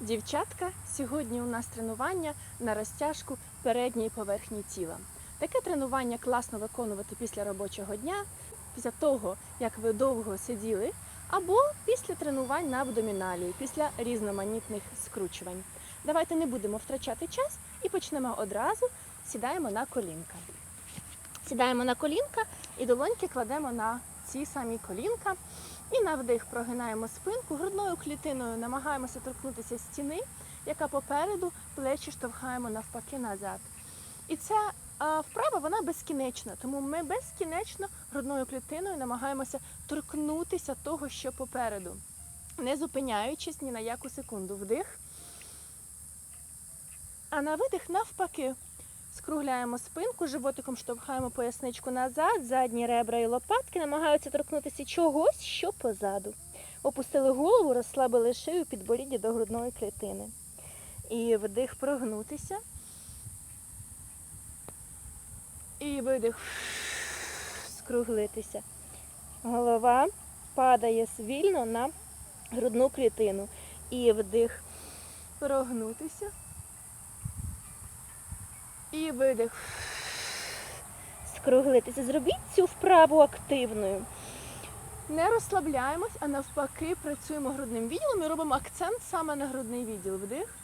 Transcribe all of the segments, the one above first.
Дівчатка, сьогодні у нас тренування на розтяжку передньої поверхні тіла. Таке тренування класно виконувати після робочого дня, після того, як ви довго сиділи, або після тренувань на абдоміналію, після різноманітних скручувань. Давайте не будемо втрачати час і почнемо одразу. Сідаємо на колінка. Сідаємо на колінка і долоньки кладемо на ці самі колінка. І на вдих прогинаємо спинку, грудною клітиною намагаємося торкнутися стіни, яка попереду, плечі штовхаємо навпаки назад. І ця вправа вона безкінечна, тому ми безкінечно грудною клітиною намагаємося торкнутися того, що попереду, не зупиняючись ні на яку секунду. Вдих. А на видих навпаки. Скругляємо спинку, животиком штовхаємо поясничку назад, задні ребра і лопатки намагаються торкнутися чогось, що позаду. Опустили голову, розслабили шию підборіддя до грудної клітини. І вдих прогнутися. І видих скруглитися. Голова падає свільно на грудну клітину. І вдих прогнутися. І видих. Скруглитися. Зробіть цю вправу активною. Не розслабляємось, а навпаки працюємо грудним відділом і робимо акцент саме на грудний відділ. Вдих.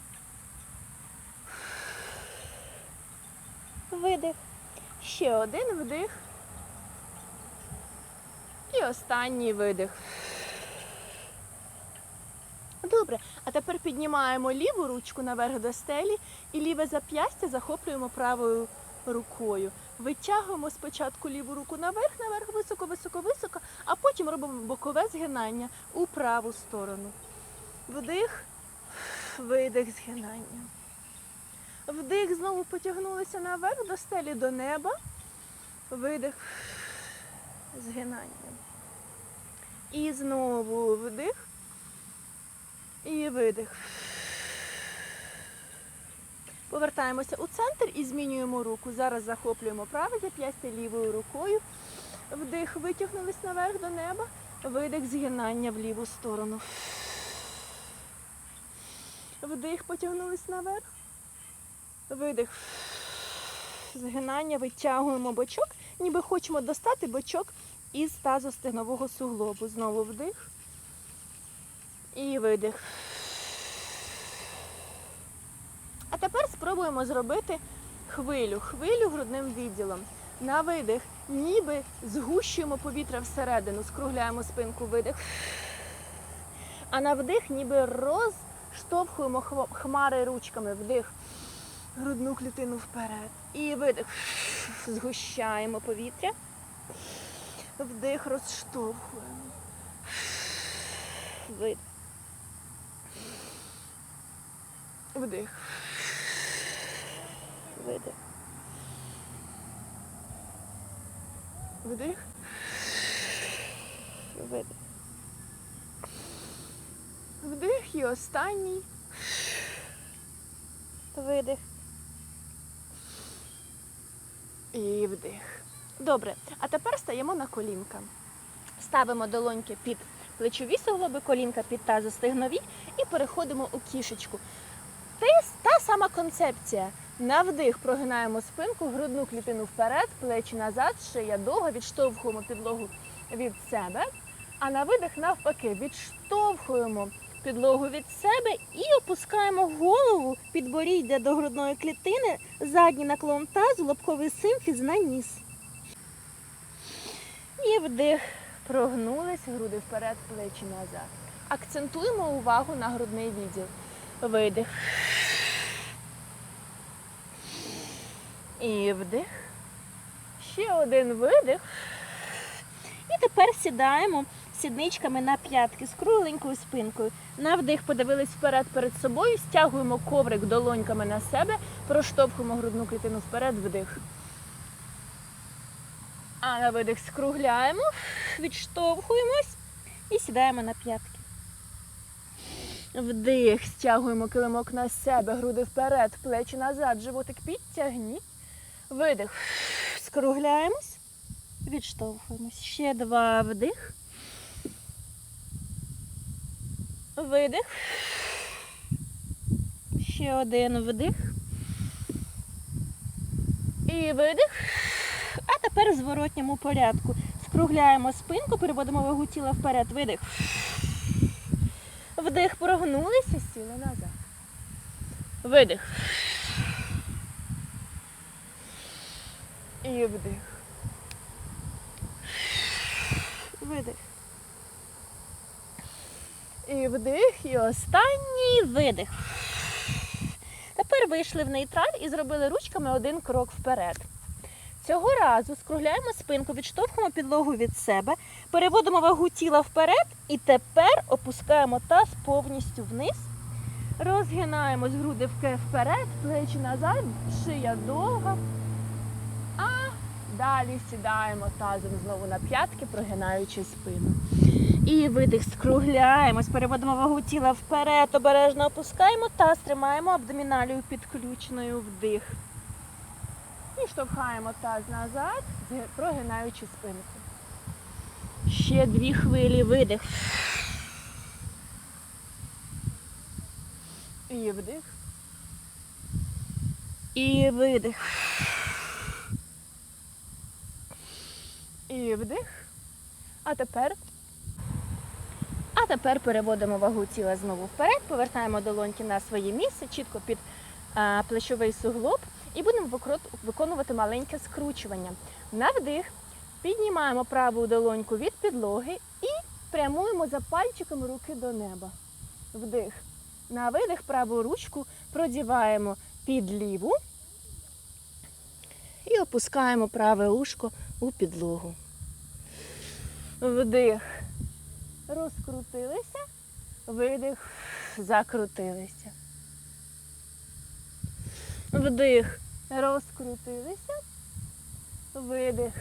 Видих. Ще один вдих. І останній видих. Добре, а тепер піднімаємо ліву ручку наверх до стелі і ліве зап'ястя захоплюємо правою рукою. Витягуємо спочатку ліву руку наверх, наверх, високо, високо, високо, а потім робимо бокове згинання у праву сторону. Вдих, видих, згинання. Вдих, знову потягнулися наверх до стелі до неба. Видих, згинання. І знову вдих. І видих. Повертаємося у центр і змінюємо руку. Зараз захоплюємо праве зап'ястя лівою рукою. Вдих, витягнулись наверх до неба. Видих, згинання в ліву сторону. Вдих, потягнулись наверх. Видих. Згинання, витягуємо бочок, ніби хочемо достати бочок із тазостегнового суглобу. Знову вдих. І видих. А тепер спробуємо зробити хвилю. Хвилю грудним відділом. На видих, ніби згущуємо повітря всередину, скругляємо спинку, видих. А на вдих, ніби розштовхуємо хмари ручками. Вдих. Грудну клітину вперед. І видих. Згущаємо повітря. Вдих, розштовхуємо. Видих. Вдих. Видих. Вдих. Видих. Вдих і останній. Видих. І вдих. Добре. А тепер стаємо на колінка. Ставимо долоньки під плечові суглоби, колінка під тазостегнові і переходимо у кішечку. Та сама концепція. На вдих прогинаємо спинку, грудну клітину вперед, плечі назад, шия довга, відштовхуємо підлогу від себе. А на видих навпаки, відштовхуємо підлогу від себе і опускаємо голову підборіддя до грудної клітини, задній наклон тазу, лобковий симфіз на ніс. І вдих. Прогнулись, груди вперед, плечі назад. Акцентуємо увагу на грудний відділ. Видих. І вдих. Ще один видих. І тепер сідаємо сідничками на п'ятки з кругленькою спинкою. На вдих подивились вперед перед собою, стягуємо коврик долоньками на себе, проштовхуємо грудну клітину вперед, вдих. А на видих скругляємо, відштовхуємось і сідаємо на п'ятки. Вдих, стягуємо килимок на себе, груди вперед, плечі назад, животик підтягніть. Видих. Скругляємось, відштовхуємось. Ще два вдих. Видих. Ще один вдих. І видих. А тепер в зворотньому порядку. Скругляємо спинку, переводимо вагу тіла вперед. Видих. Вдих, прогнулися, сіли назад. Видих. І вдих. Видих. І вдих, і останній. Видих. Тепер вийшли в нейтраль і зробили ручками один крок вперед. Цього разу скругляємо спинку, відштовхуємо підлогу від себе, переводимо вагу тіла вперед і тепер опускаємо таз повністю вниз. Розгинаємось груди вперед, плечі назад, шия довга. А далі сідаємо тазом знову на п'ятки, прогинаючи спину. І видих, скругляємось, переводимо вагу тіла вперед, обережно опускаємо таз, тримаємо абдоміналію підключеною вдих. І штовхаємо таз назад, прогинаючи спинку. Ще дві хвилі, видих. І вдих. І видих. І вдих. А тепер. А тепер переводимо вагу тіла знову вперед, повертаємо долоньки на своє місце, чітко під а, плечовий суглоб, і будемо виконувати маленьке скручування. На вдих піднімаємо праву долоньку від підлоги і прямуємо за пальчиком руки до неба. Вдих. На видих праву ручку продіваємо під ліву і опускаємо праве ушко у підлогу. Вдих. Розкрутилися. Видих. Закрутилися. Вдих. Розкрутилися. Видих.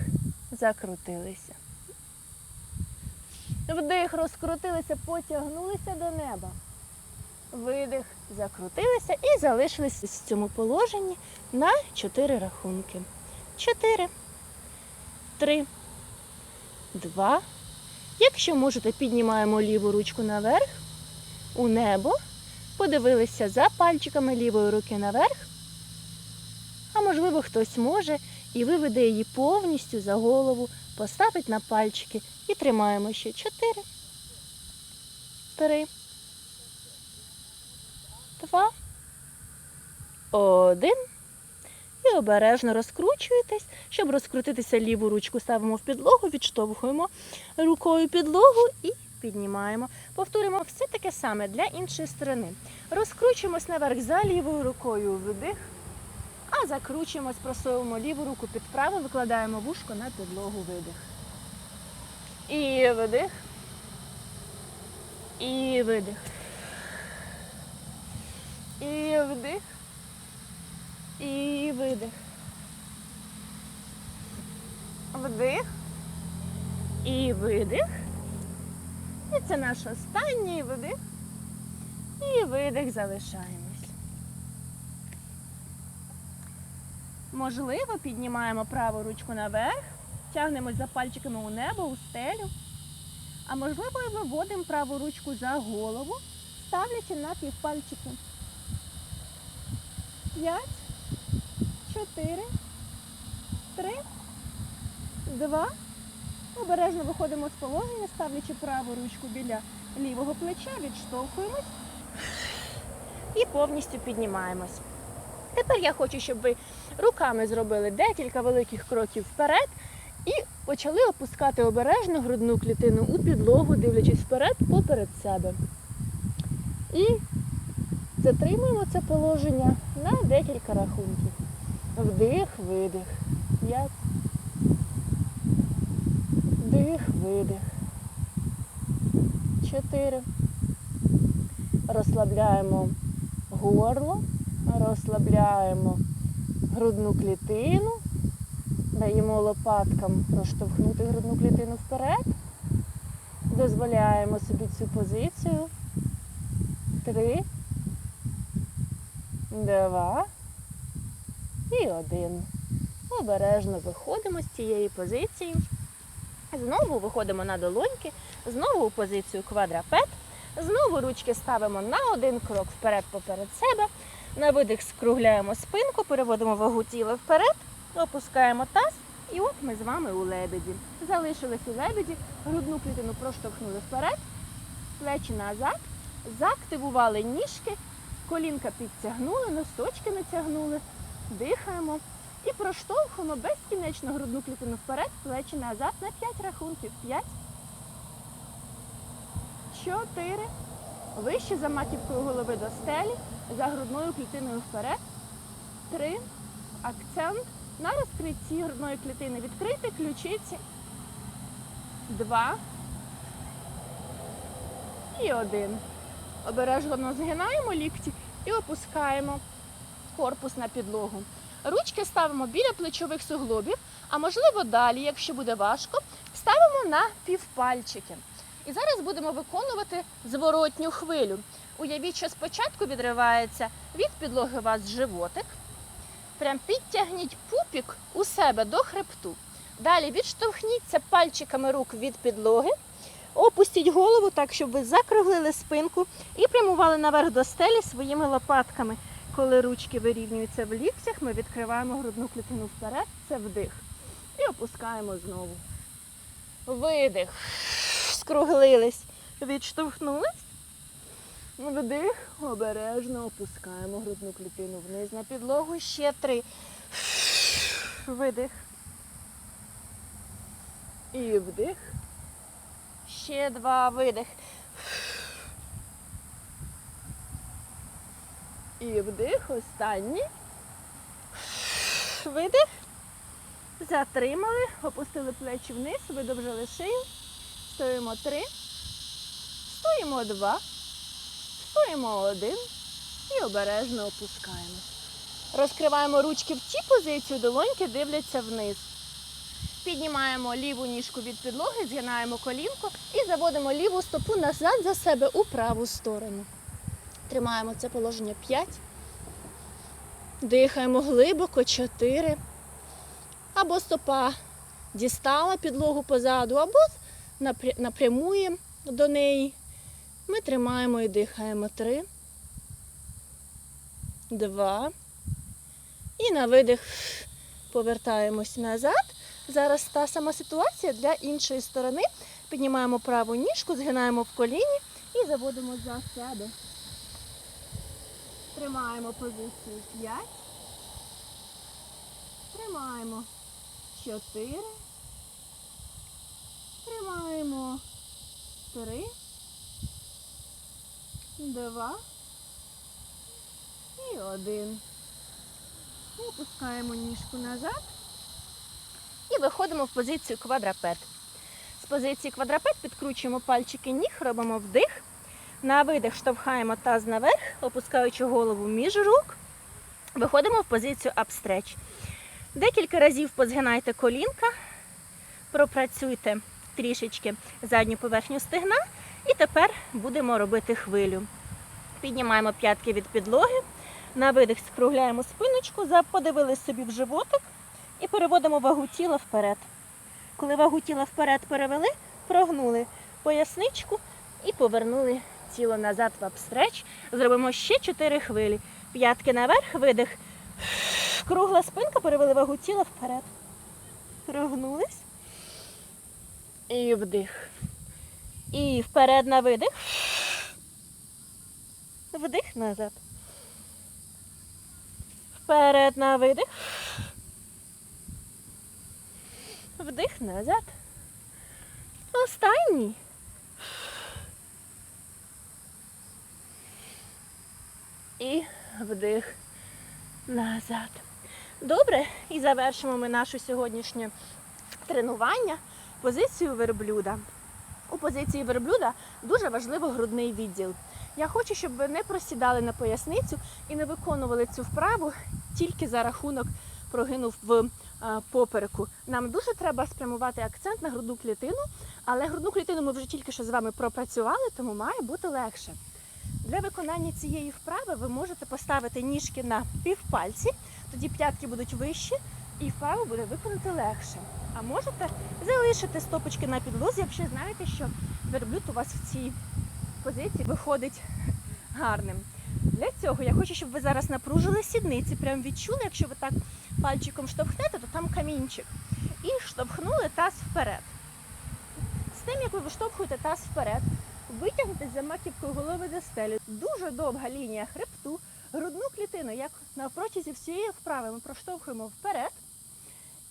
Закрутилися. Вдих, розкрутилися, потягнулися до неба. Видих, закрутилися і залишилися в цьому положенні на чотири рахунки. Чотири. Три. Два. Якщо можете, піднімаємо ліву ручку наверх, у небо, подивилися за пальчиками лівої руки наверх. Можливо, хтось може і виведе її повністю за голову, поставить на пальчики і тримаємо ще чотири. Три. Два. Один. І обережно розкручуєтесь. Щоб розкрутитися ліву ручку, ставимо в підлогу, відштовхуємо рукою підлогу і піднімаємо. Повторимо все таке саме для іншої сторони. Розкручуємось наверх за лівою рукою вдих, а закручуємось, просовуємо ліву руку під праву, викладаємо вушко на підлогу видих. І вдих. І видих. І вдих. І видих. Вдих. І видих. І це наш останній вдих. І видих залишаємось. Можливо, піднімаємо праву ручку наверх, тягнемось за пальчиками у небо, у стелю. А можливо, виводимо праву ручку за голову, ставлячи на півпальчики. П'ять, чотири, три, два. Обережно виходимо з положення, ставлячи праву ручку біля лівого плеча, відштовхуємось і повністю піднімаємось. Тепер я хочу, щоб ви руками зробили декілька великих кроків вперед і почали опускати обережно грудну клітину у підлогу, дивлячись вперед поперед себе. І затримуємо це положення на декілька рахунків. Вдих, видих. П'ять. Вдих, видих. Чотири. Розслабляємо горло, розслабляємо грудну клітину, даємо лопаткам проштовхнути грудну клітину вперед, дозволяємо собі цю позицію. Три, два і один. Обережно виходимо з цієї позиції. Знову виходимо на долоньки, знову у позицію квадрапет. Знову ручки ставимо на один крок вперед поперед себе. На видих скругляємо спинку, переводимо вагу тіла вперед, опускаємо таз. І от ми з вами у лебеді. Залишились у лебеді, грудну клітину проштовхнули вперед, плечі назад, заактивували ніжки, колінка підтягнули, носочки натягнули, дихаємо і проштовхуємо безкінечно грудну клітину вперед, плечі назад на 5 рахунків. 5, 4, вище за маківкою голови до стелі, за грудною клітиною вперед. 3, акцент на розкритті грудної клітини. Відкрити ключиці. 2 і 1. Обережно згинаємо лікті і опускаємо корпус на підлогу. Ручки ставимо біля плечових суглобів, а можливо далі, якщо буде важко, ставимо на півпальчики. І зараз будемо виконувати зворотню хвилю. Уявіть, що спочатку відривається від підлоги у вас животик. Прям підтягніть пупік у себе до хребту. Далі відштовхніться пальчиками рук від підлоги. Опустіть голову так, щоб ви закруглили спинку і прямували наверх до стелі своїми лопатками. Коли ручки вирівнюються в ліктях, ми відкриваємо грудну клітину вперед, це вдих. І опускаємо знову. Видих. Скруглились. Відштовхнулись. Вдих. Обережно опускаємо грудну клітину вниз на підлогу. Ще три. Видих. І вдих. Ще два видих. І вдих. Останній. Видих. Затримали. Опустили плечі вниз, видовжили шию. Стоїмо три. Стоїмо два. Стоїмо один. І обережно опускаємо. Розкриваємо ручки в ті позиції, долоньки дивляться вниз. Піднімаємо ліву ніжку від підлоги, згинаємо колінко і заводимо ліву стопу назад за себе у праву сторону. Тримаємо це положення 5. Дихаємо глибоко 4. Або стопа дістала підлогу позаду, або напря- напрямує до неї. Ми тримаємо і дихаємо 3. 2. І на видих повертаємось назад. Зараз та сама ситуація для іншої сторони. Піднімаємо праву ніжку, згинаємо в коліні і заводимо за себе. Тримаємо позицію 5. Тримаємо 4. Тримаємо 3. 2. І 1. І опускаємо ніжку назад. І виходимо в позицію квадрапет. З позиції квадрапет підкручуємо пальчики ніг, робимо вдих. На видих штовхаємо таз наверх, опускаючи голову між рук. Виходимо в позицію апстреч. Декілька разів позгинайте колінка, пропрацюйте трішечки задню поверхню стегна. І тепер будемо робити хвилю. Піднімаємо п'ятки від підлоги. На видих скругляємо спиночку, подивились собі в животик і переводимо вагу тіла вперед. Коли вагу тіла вперед перевели, прогнули поясничку і повернули тіло назад в апстреч. Зробимо ще 4 хвилі. П'ятки наверх, видих. Кругла спинка, перевели вагу тіла вперед. Прогнулись. І вдих. І вперед на видих. Вдих назад. Вперед на видих. Вдих назад. Останній. І вдих назад. Добре, і завершимо ми наше сьогоднішнє тренування позицію верблюда. У позиції верблюда дуже важливо грудний відділ. Я хочу, щоб ви не просідали на поясницю і не виконували цю вправу тільки за рахунок прогину в попереку. Нам дуже треба спрямувати акцент на грудну клітину, але грудну клітину ми вже тільки що з вами пропрацювали, тому має бути легше. Для виконання цієї вправи ви можете поставити ніжки на півпальці, тоді п'ятки будуть вищі і вправу буде виконати легше. А можете залишити стопочки на підлозі, якщо знаєте, що верблюд у вас в цій позиції виходить гарним. Для цього я хочу, щоб ви зараз напружили сідниці, прям відчули, якщо ви так пальчиком штовхнете, то там камінчик. І штовхнули таз вперед. З тим, як ви виштовхуєте таз вперед, витягнете за маківкою голови до стелі. Дуже довга лінія хребту, грудну клітину, як на протязі всієї вправи ми проштовхуємо вперед.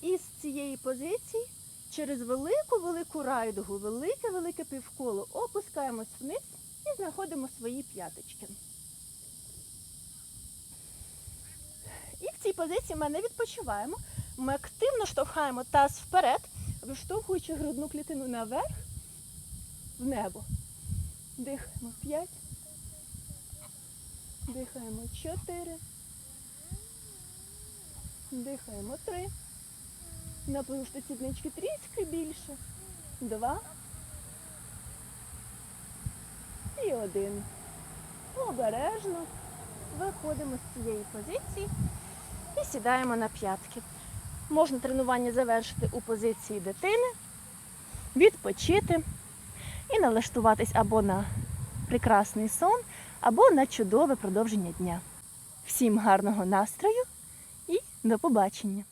І з цієї позиції через велику-велику райдугу, велике-велике півколо опускаємось вниз і знаходимо свої п'яточки. І в цій позиції ми не відпочиваємо. Ми активно штовхаємо таз вперед, виштовхуючи грудну клітину наверх в небо. Дихаємо 5. Дихаємо 4. Дихаємо 3. Напружте сіднички трішки більше. Два. І один. Обережно виходимо з цієї позиції і сідаємо на п'ятки. Можна тренування завершити у позиції дитини, відпочити і налаштуватись або на прекрасний сон, або на чудове продовження дня. Всім гарного настрою і до побачення!